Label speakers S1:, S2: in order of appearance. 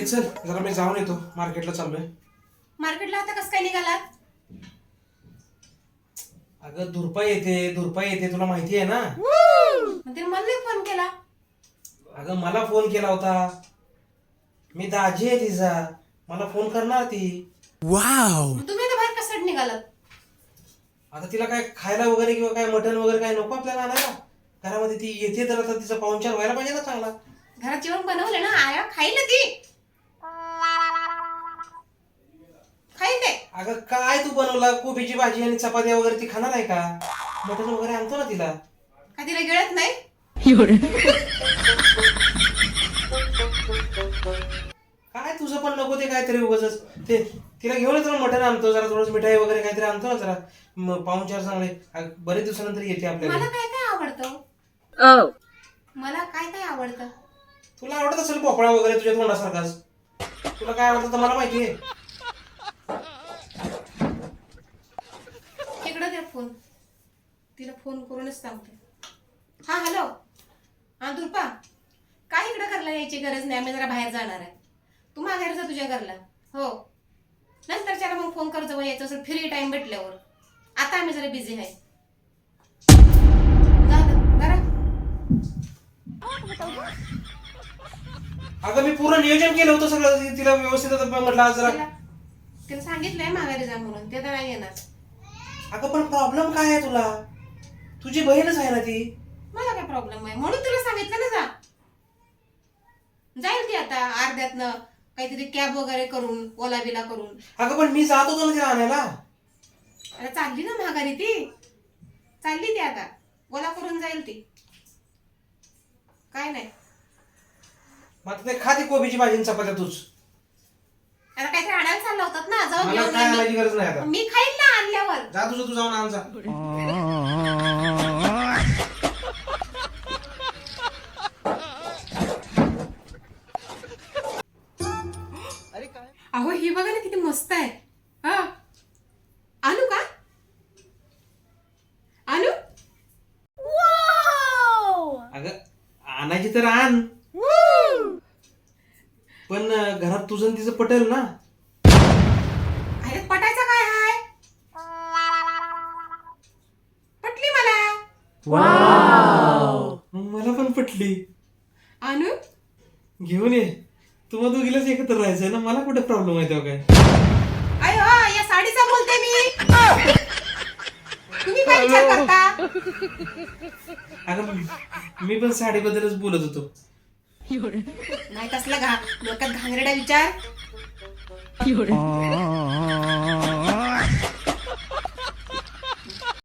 S1: हे चल जरा मी जाऊन येतो. मार्केटला चाललोय.
S2: मार्केटला आता कसं काय निघालात?
S1: अगं धुरपा येते धुरपा येते तुला माहिती आहे ना?
S2: मग तिने मला नाही फोन केला.
S1: अगं मला फोन केला होता. मी दाजी आहे तिचा. मला फोन करणार ती.
S2: मग तुम्ही आता बाहेर कशासाठी निघालात?
S1: आता तिला काय खायला वगैरे किंवा काय मटण वगैरे काय नको आपल्याला आणायला? घरामध्ये ती येते तर आता तिचा पाहुणचार व्हायला पाहिजे ना चांगला.
S2: घरात जेवण बनवलं ना आया खाईल ना ती
S1: अगं काय तू बनवला? कोबीची भाजी आणि चपात्या वगैरे ती खाणार आहे का? मटण वगैरे आणतो ना तिला.
S2: का तिला गिळत नाही?
S1: काय तुझं पण नको ते काहीतरी उगाच ते तिला घेऊन येतो ना मटण आणतो जरा थोडंसं मिठाई वगैरे काहीतरी आणतो ना जरा. म, पाहुणचार चांगले अगं, बरेच दिवसानंतर येते आपल्याला.
S2: मला काय काय आवडतं? मला काय काय आवडतं?
S1: तुला आवडत असेल पोपळा वगैरे तुझ्या तोंडासारखाच. तुला काय आवडतं तर मला माहिती आहे
S2: इकडं द्या फोन तिला फोन करूनच सांगते. हा हॅलो हा दुर्पा. काय इकडं घरला यायची गरज नाही? आम्ही जरा बाहेर जाणार आहे. तू माघार जा तुझ्या घरला. हो. नंतरच्याला मग फोन कर जवळ यायचं असेल फ्री टाइम भेटल्यावर. आता आम्ही जरा बिझी आहे.
S1: अगं मी पूर्ण नियोजन केलं होतं सगळं. तिला व्यवस्थित आता म्हटलं आज जरा
S2: तिला सांगितलंय माघारी जा म्हणून. ते तर नाही येणार.
S1: अगं पण प्रॉब्लेम काय आहे तुला? तुझी बहीणच आहे ना ती?
S2: मला काय प्रॉब्लेम आहे? म्हणून तुला सांगितलं ना जा. जाईल ती आता अर्ध्यातनं काहीतरी कॅब वगैरे करून ओला बिला करून.
S1: अगं पण मी जात होतो ना तिला आणायला.
S2: अरे चालली ना माघारी ती. चालली ती आता. ओला करून जाईल ती. काय नाही.
S1: मग आता ते खा ती कोबीची भाजी आणि चपात्या तूच.
S2: आता काहीतरी आणायला चालला होतात ना जाऊन
S1: मला
S2: घेऊन
S1: काय
S2: ये.
S1: आणायची गरज नाही आता.
S2: मी खाईल
S1: जा तुझं तू जाऊन आण जा.
S2: अहो ही बघा ना किती मस्त आहे. हा? आणू का? आणू
S1: अगं आणायची तर आण. पण अं, घरात तुझं आणि तिचं पटेल ना?
S2: अरे पटायचं काय हाय?
S1: मला पण पटली.
S2: आणू
S1: घेऊन ये. तुम्हा दोघीलाच एकत्र राहायचं ना मला कुठे प्रॉब्लेम आहे तेव्हा काय?
S2: अय हो या साडीचा बोलते मी. तुम्ही काय विचार करता?
S1: अगं मी पण साडीबद्दलच बोलत होतो.
S2: नाही कसला घा डोक्यात घांगरेडा विचार.